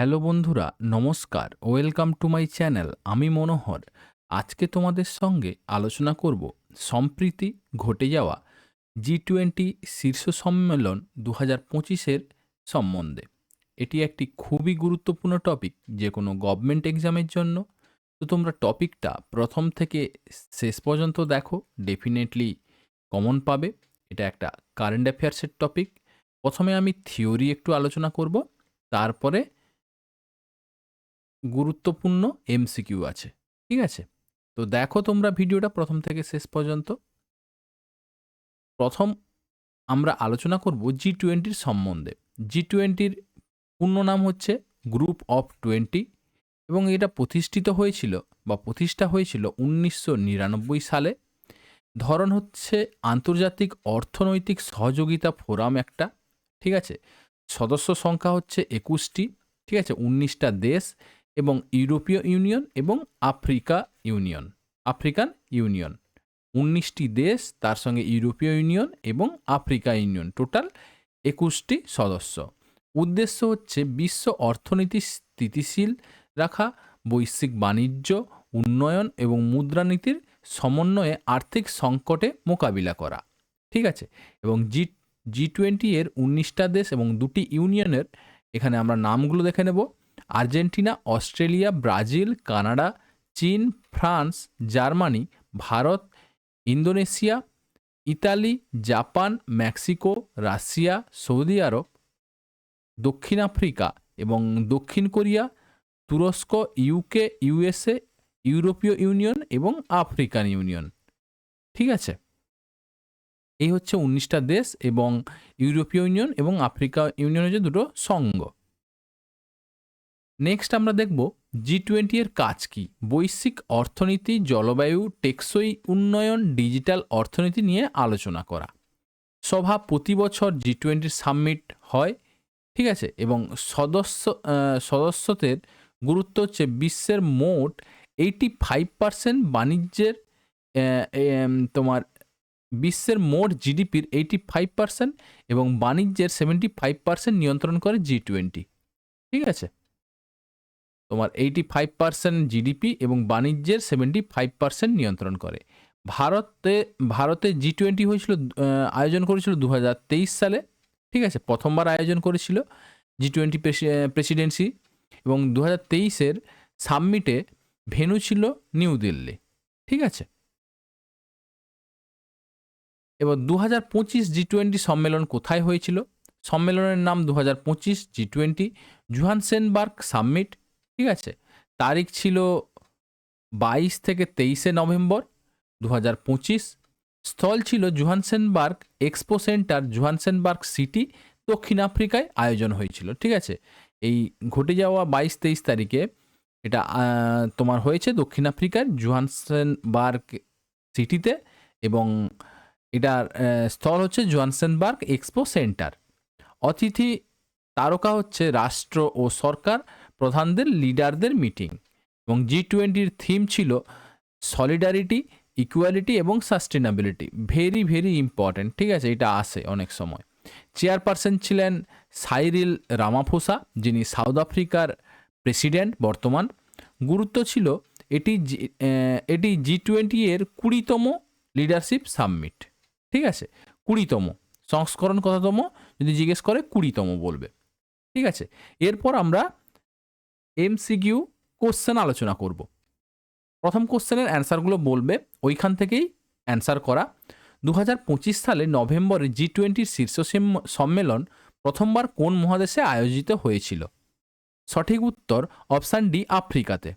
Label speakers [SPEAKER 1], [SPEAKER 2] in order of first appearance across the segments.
[SPEAKER 1] Hello বন্ধুরা, নমস্কার। Welcome to my channel আমি মনোহর। আজকে তোমাদের সঙ্গে আলোচনা করব সম্প্রীতি ঘটে যাওয়া জি টোয়েন্টি শীর্ষ সম্মেলন দু হাজার পঁচিশের সম্বন্ধে। এটি একটি খুবই গুরুত্বপূর্ণ টপিক যে কোনো গভর্নমেন্ট এক্সামের জন্য। তো তোমরা টপিকটা প্রথম থেকে শেষ পর্যন্ত দেখো ডেফিনেটলি কমন পাবে। এটা একটা কারেন্ট অ্যাফেয়ার্সের টপিক প্রথমে আমি থিওরি একটু আলোচনা করব, তারপরে গুরুত্বপূর্ণ এমসিকিউ আছে, ঠিক আছে? তো দেখো তোমরা ভিডিওটা প্রথম থেকে শেষ পর্যন্ত। প্রথম আমরা আলোচনা করব জি টোয়েন্টির সম্বন্ধে। জি টোয়েন্টির পূর্ণ নাম হচ্ছে গ্রুপ অফ টোয়েন্টি এবং এটা প্রতিষ্ঠিত হয়েছিল বা প্রতিষ্ঠা হয়েছিল উনিশশো নিরানব্বই সালে। ধরন হচ্ছে আন্তর্জাতিক অর্থনৈতিক সহযোগিতা ফোরাম একটা, ঠিক আছে? সদস্য সংখ্যা হচ্ছে একুশটি, ঠিক আছে? উনিশটা দেশ এবং ইউরোপীয় ইউনিয়ন এবং আফ্রিকা ইউনিয়ন, আফ্রিকান ইউনিয়ন। উনিশটি দেশ, তার সঙ্গে ইউরোপীয় ইউনিয়ন এবং আফ্রিকা ইউনিয়ন। টোটাল একুশটি সদস্য। উদ্দেশ্য হচ্ছে বিশ্ব অর্থনীতি স্থিতিশীল রাখা, বৈশ্বিক বাণিজ্য, উন্নয়ন এবং মুদ্রানীতির সমন্বয়ে আর্থিক সংকটে মোকাবিলা করা। ঠিক আছে? এবং জি জি টোয়েন্টি এর উনিশটা দেশ এবং দুটি ইউনিয়নের, এখানে আমরা নামগুলো দেখে নেব। আর্জেন্টিনা, অস্ট্রেলিয়া, ব্রাজিল, কানাডা, চীন, France, Germany, Bharat, Indonesia, Italy, Japan, Mexico, Russia, Saudi আরব, দক্ষিণ আফ্রিকা এবং দক্ষিণ কোরিয়া, তুরস্ক ইউকে ইউএসএ ইউরোপীয় ইউনিয়ন এবং আফ্রিকান ইউনিয়ন। ঠিক আছে? এই হচ্ছে উনিশটা দেশ এবং ইউরোপীয় ইউনিয়ন এবং আফ্রিকা ইউনিয়ন হচ্ছে দুটো সঙ্গ নেক্সট আমরা দেখব জি টোয়েন্টি এর কাজ কি। বৈশ্বিক অর্থনীতি, জলবায়ু, টেকসই উন্নয়ন, ডিজিটাল অর্থনীতি নিয়ে আলোচনা করা। সভা প্রতি বছর জি টোয়েন্টির সাবমিট হয়, ঠিক আছে? এবং সদস্য সদস্যদের গুরুত্ব হচ্ছে বিশ্বের মোট এইটি ফাইভ পার্সেন্ট বাণিজ্যের তোমার বিশ্বের মোট জিডিপির এইটি ফাইভ পার্সেন্ট এবং বাণিজ্যের সেভেন্টি ফাইভ পার্সেন্ট নিয়ন্ত্রণ করে জি টোয়েন্টি ঠিক আছে? তোমার এইটি ফাইভ পার্সেন্ট জিডিপি এবং বাণিজ্যের সেভেন্টি ফাইভ পার্সেন্ট নিয়ন্ত্রণ করে। ভারতে ভারতে জি টোয়েন্টি হয়েছিল আয়োজন করেছিল দু হাজার তেইশ সালে, ঠিক আছে? প্রথমবার আয়োজন করেছিল জি টোয়েন্টি প্রেসিডেন্সি এবং দু হাজার তেইশের সাবমিটে ভেনু ছিল নিউ দিল্লি, ঠিক আছে? এবার দু হাজার পঁচিশ জি টোয়েন্টি সম্মেলন কোথায় হয়েছিল? সম্মেলনের নাম দু হাজার পঁচিশ জি টোয়েন্টি জুহানসেনবার্গ সাবমিট ঠিক আছে? তারিখ ছিল বাইশ থেকে তেইশে নভেম্বর দু হাজার পঁচিশ। স্থল ছিল Johannesburg expo centre, Johannesburg city, দক্ষিণ আফ্রিকায় আয়োজন হয়েছিল, ঠিক আছে? এই ঘটে যাওয়া বাইশ তেইশ তারিখে এটা তোমার হয়েছে দক্ষিণ আফ্রিকার জুহানসেনবার্গ সিটিতে এবং এটার স্থল হচ্ছে জোহানসেনবার্গ এক্সপো সেন্টার। অতিথি তারকা হচ্ছে রাষ্ট্র ও সরকার প্রধানদের লিডারদের মিটিং এবং জি টোয়েন্টির থিম ছিল সলিডারিটি ইকুয়ালিটি এবং সাস্টেনাবিলিটি ভেরি ভেরি ইম্পর্ট্যান্ট ঠিক আছে? এটা আসে অনেক সময়। চেয়ারপারসন ছিলেন সাইরিল রামাফোসা যিনি সাউথ আফ্রিকার প্রেসিডেন্ট বর্তমান। গুরুত্ব ছিল এটি এটি জি টোয়েন্টি এর কুড়িতম লিডারশিপ সাবমিট ঠিক আছে? কুড়িতম, সংস্করণ কততম? যদি জিজ্ঞেস করে কুড়িতম বলবে। ঠিক আছে? এরপর আমরা এমসিকিউ কোশ্চেন আলোচনা করব। প্রথম কোশ্চেনের অ্যান্সারগুলো বলবে, ওইখান থেকেই অ্যান্সার করা। দু হাজার পঁচিশ সালে নভেম্বরে জি টোয়েন্টির শীর্ষ সেম- সম্মেলন প্রথমবার কোন মহাদেশে আয়োজিত হয়েছিল? সঠিক উত্তর অপশান ডি, আফ্রিকাতে।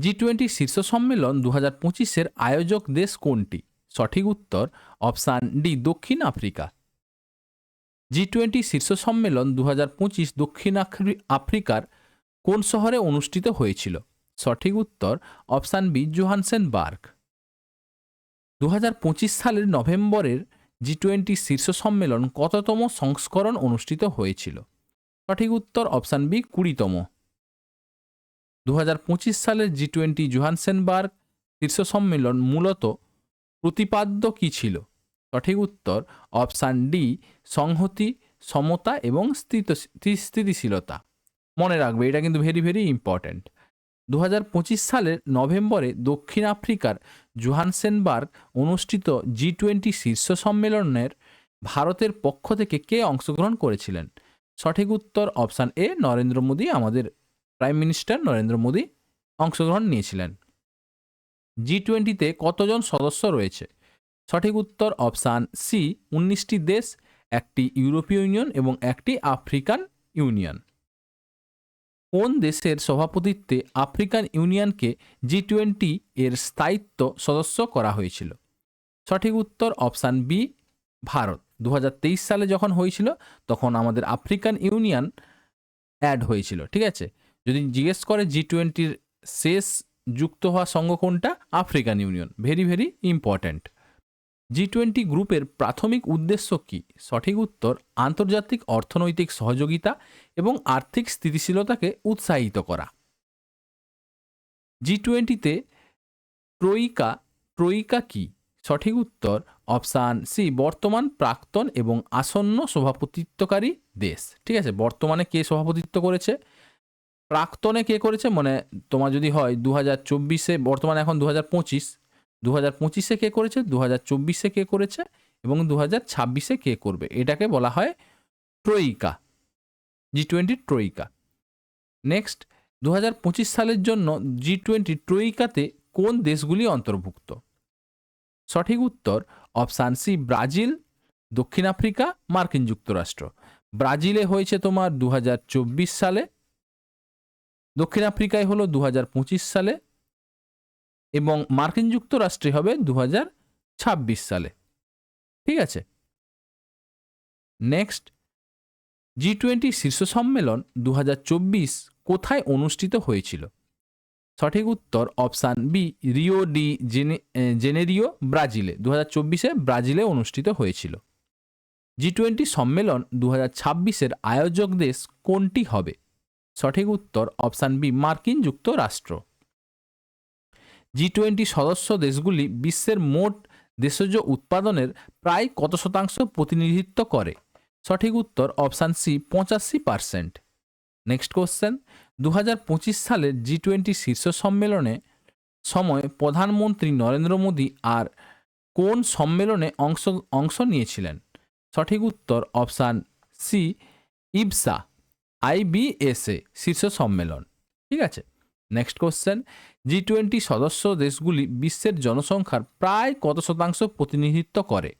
[SPEAKER 1] জি টোয়েন্টি শীর্ষ সম্মেলন দু হাজার পঁচিশের আয়োজক দেশ কোনটি? সঠিক উত্তর অপশান ডি, দক্ষিণ আফ্রিকা। জি টোয়েন্টি শীর্ষ সম্মেলন দু হাজার পঁচিশ দক্ষিণ আফ্রি- আফ্রিকার কোন শহরে অনুষ্ঠিত হয়েছিল? সঠিক উত্তর অপশান বি, জোহানসেন জোহানসেনবার্গ দু সালের নভেম্বরের জি টোয়েন্টি শীর্ষ সম্মেলন কততম সংস্করণ অনুষ্ঠিত হয়েছিল? সঠিক উত্তর অপশান বি, কুড়িতম। দু হাজার পঁচিশ সালের জি টোয়েন্টি জোহানসেনবার্গ শীর্ষ সম্মেলন মূলত প্রতিপাদ্য কী ছিল? সঠিক উত্তর অপশান ডি, সংহতি, সমতা এবং স্থিত স্থিতিশীলতা। মনে রাখবে, এটা কিন্তু ভেরি ভেরি ইম্পর্ট্যান্ট দু পঁচিশ সালের নভেম্বরে দক্ষিণ আফ্রিকার জোহানসেনবার্গ অনুষ্ঠিত জি টোয়েন্টি শীর্ষ সম্মেলনের ভারতের পক্ষ থেকে কে অংশগ্রহণ করেছিলেন? সঠিক উত্তর অপশান এ, নরেন্দ্র মোদী, আমাদের প্রাইম মিনিস্টার নরেন্দ্র মোদী অংশগ্রহণ নিয়েছিলেন। জি টোয়েন্টিতে কতজন সদস্য রয়েছে? সঠিক উত্তর অপশান সি, উনিশটি দেশ, একটি ইউরোপীয় ইউনিয়ন এবং একটি আফ্রিকান ইউনিয়ন। কোন দেশের সভাপতিত্বে আফ্রিকান ইউনিয়নকে জি টোয়েন্টি এর স্থায়িত্ব সদস্য করা হয়েছিল? সঠিক উত্তর অপশান বি, ভারত। দু হাজার তেইশ সালে যখন হয়েছিল, তখন আমাদের আফ্রিকান ইউনিয়ন অ্যাড হয়েছিল, ঠিক আছে? যদি জিজ্ঞেস করে জি টোয়েন্টির শেষ যুক্ত হওয়া সংঘ কোনটা? African union. Very very important. G twenty গ্রুপের প্রাথমিক উদ্দেশ্য কি? সঠিক উত্তর, আন্তর্জাতিক অর্থনৈতিক সহযোগিতা এবং আর্থিক স্থিতিশীলতাকে উৎসাহিত করা। জি টোয়েন্টিতে ট্রইকা ট্রইকা কি? সঠিক উত্তর, অপশান সি, বর্তমান, প্রাক্তন এবং আসন্ন সভাপতিত্বকারী দেশ। ঠিক আছে, বর্তমানে কে সভাপতিত্ব করেছে? প্রাক্তনে কে করেছে? মানে তোমার যদি হয় দু হাজার চব্বিশে, বর্তমানে এখন দু হাজার পঁচিশ। দু হাজার পঁচিশে কে করেছে দু হাজার চব্বিশে কে করেছে এবং দু হাজার ছাব্বিশে কে করবে? এটাকে বলা হয় ট্রয়িকা জি টোয়েন্টি ট্রয়িকা নেক্সট দু হাজার পঁচিশ সালের জন্য জি টোয়েন্টি ট্রয়িকাতে কোন দেশগুলি অন্তর্ভুক্ত? সঠিক উত্তর অপশান সি, ব্রাজিল, দক্ষিণ আফ্রিকা, মার্কিন যুক্তরাষ্ট্র। ব্রাজিলে হয়েছে তোমার দু হাজার চব্বিশ সালে, দক্ষিণ আফ্রিকায় হলো দু হাজার পঁচিশ সালে এবং মার্কিন যুক্তরাষ্ট্রে হবে দু হাজার ছাব্বিশ সালে। ঠিক আছে? নেক্সট জি টোয়েন্টি শীর্ষ সম্মেলন দু হাজার চব্বিশ কোথায় অনুষ্ঠিত হয়েছিল? সঠিক উত্তর অপশান বি, রিও ডি জেনে জেনেরিও, ব্রাজিলে। দু হাজার ব্রাজিলে অনুষ্ঠিত হয়েছিল। জি টোয়েন্টি সম্মেলন দু হাজার আয়োজক দেশ কোনটি হবে? সঠিক উত্তর অপশান বি, মার্কিন যুক্তরাষ্ট্র। জি টোয়েন্টি সদস্য দেশগুলি বিশ্বের মোট দেশজ উৎপাদনের প্রায় কত শতাংশ প্রতিনিধিত্ব করে? সঠিক উত্তর অপশান সি, পঁচাশি পার্সেন্ট নেক্সট কোশ্চেন দু হাজার পঁচিশ সালের জি টোয়েন্টি শীর্ষ সম্মেলনে সময় প্রধানমন্ত্রী নরেন্দ্র মোদী আর কোন সম্মেলনে অংশ অংশ নিয়েছিলেন? সঠিক উত্তর অপশান সি, ইবসা, আইবিএসএ শীর্ষ সম্মেলন। ঠিক আছে? নেক্সট কোশ্চেন জি টোয়েন্টি সদস্য দেশগুলি বিশ্বের জনসংখ্যার প্রায় কত শতাংশ প্রতিনিধিত্ব করে?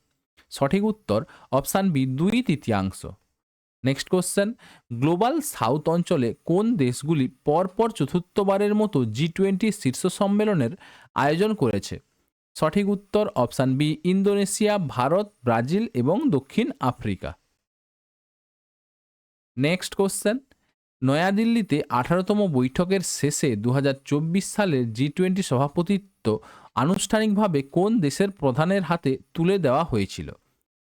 [SPEAKER 1] সঠিক উত্তর অপশান বি দুই তৃতীয়াংশ। নেক্সট কোশ্চেন গ্লোবাল সাউথ অঞ্চলে কোন দেশগুলি পরপর চতুর্থবারের মতো জি টোয়েন্টি শীর্ষ সম্মেলনের আয়োজন করেছে? সঠিক উত্তর option B Indonesia, Bharat, Brazil এবং দক্ষিণ আফ্রিকা। নেক্সট কোশ্চেন নয়াদিল্লিতে আঠারোতম বৈঠকের শেষে দু হাজার চব্বিশ সালের জি টোয়েন্টি সভাপতিত্ব আনুষ্ঠানিকভাবে কোন দেশের প্রধানের হাতে তুলে দেওয়া হয়েছিল?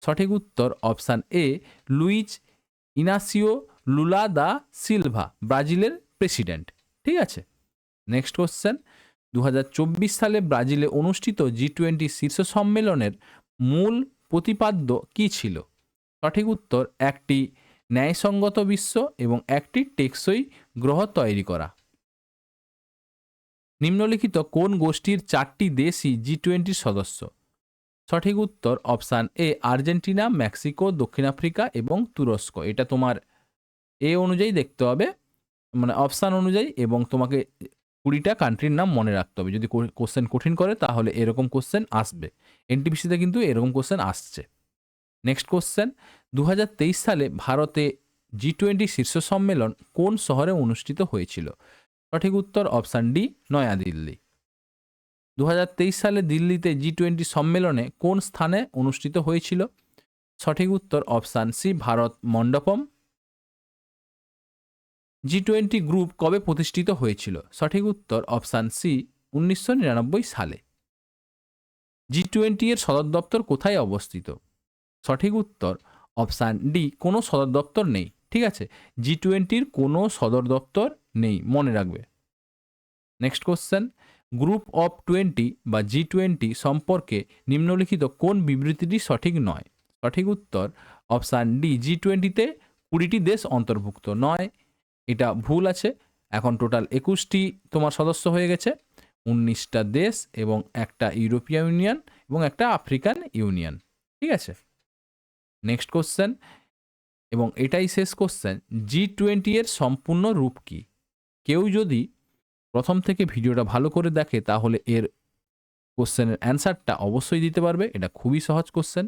[SPEAKER 1] সঠিক উত্তর option A Luiz Inacio Lula da Silva, ব্রাজিলের প্রেসিডেন্ট। ঠিক আছে? Next question. দু সালে ব্রাজিলে অনুষ্ঠিত জি টোয়েন্টি শীর্ষ সম্মেলনের মূল প্রতিপাদ্য কী ছিল? সঠিক উত্তর একটি ন্যায়সঙ্গত বিশ্ব এবং একটি টেকসই গ্রহ তৈরি করা। নিম্নলিখিত কোন গোষ্ঠীর চারটি দেশই জি টোয়েন্টির সদস্য? সঠিক উত্তর অপশান এ, আর্জেন্টিনা, মেক্সিকো, দক্ষিণ আফ্রিকা এবং তুরস্ক। এটা তোমার এ অনুযায়ী দেখতে হবে মানে অপশান অনুযায়ী এবং তোমাকে কুড়িটা কান্ট্রির নাম মনে রাখতে হবে। যদি কোশ্চেন কঠিন করে তাহলে এরকম কোশ্চেন আসবে। এনটিপিসিতে কিন্তু এরকম কোশ্চেন আসছে। নেক্সট কোশ্চেন দু হাজার তেইশ সালে ভারতে জি টোয়েন্টি শীর্ষ সম্মেলন কোন শহরে অনুষ্ঠিত হয়েছিল? সঠিক উত্তর অপশান ডি নয়াদিল্লি। দু হাজার তেইশ সালে দিল্লিতে জি টোয়েন্টি সম্মেলনে কোন স্থানে অনুষ্ঠিত হয়েছিল? সঠিক উত্তর option C Bharat Mandapam. G twenty group কবে প্রতিষ্ঠিত হয়েছিল? সঠিক উত্তর অপশান সি উনিশশো নিরানব্বই সালে। জি টোয়েন্টি এর সদর দপ্তর কোথায় অবস্থিত? সঠিক উত্তর অপশান ডি, কোনো সদর দপ্তর নেই। ঠিক আছে? জি টোয়েন্টির কোনো সদর দপ্তর নেই, মনে রাখবে। Next question group of twenty বা জি টোয়েন্টি সম্পর্কে নিম্নলিখিত কোন বিবৃতিটি সঠিক নয়? সঠিক উত্তর অপশান ডি জি টোয়েন্টিতে কুড়িটি দেশ অন্তর্ভুক্ত নয়। এটা ভুল আছে। এখন টোটাল একুশটি তোমার সদস্য হয়ে গেছে। উনিশটা দেশ এবং একটা ইউরোপীয় ইউনিয়ন এবং একটা আফ্রিকান ইউনিয়ন। ঠিক আছে? নেক্সট কোশ্চেন এবং এটাই শেষ কোশ্চেন জি টোয়েন্টি এর সম্পূর্ণ রূপ কি? কেউ যদি প্রথম থেকে ভিডিওটা ভালো করে দেখে, তাহলে এর কোশ্চেনের অ্যান্সারটা অবশ্যই দিতে পারবে। এটা খুবই সহজ কোশ্চেন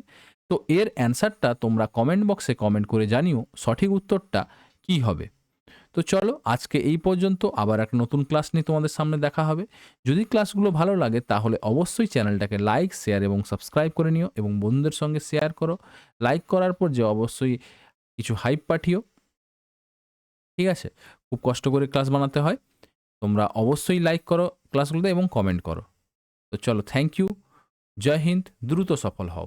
[SPEAKER 1] তো এর অ্যান্সারটা তোমরা কমেন্ট বক্সে কমেন্ট করে জানিও সঠিক উত্তরটা কি হবে। তো চলো আজকে এই পর্যন্ত আবার এক নতুন ক্লাস নিয়ে তোমাদের সামনে দেখা হবে। যদি ক্লাসগুলো ভালো লাগে তাহলে অবশ্যই চ্যানেলটাকে লাইক শেয়ার এবং সাবস্ক্রাইব করে নিও এবং বন্ধুদের সঙ্গে শেয়ার করো। লাইক করার পর যে অবশ্যই কিছু হাইপ পাঠিও। ঠিক আছে? খুব কষ্ট করে ক্লাস বানাতে হয়। তোমরা অবশ্যই লাইক করো ক্লাসগুলোতে এবং কমেন্ট করো। তো চলো থ্যাংক ইউ জয় হিন্দ। দ্রুত সফল হও।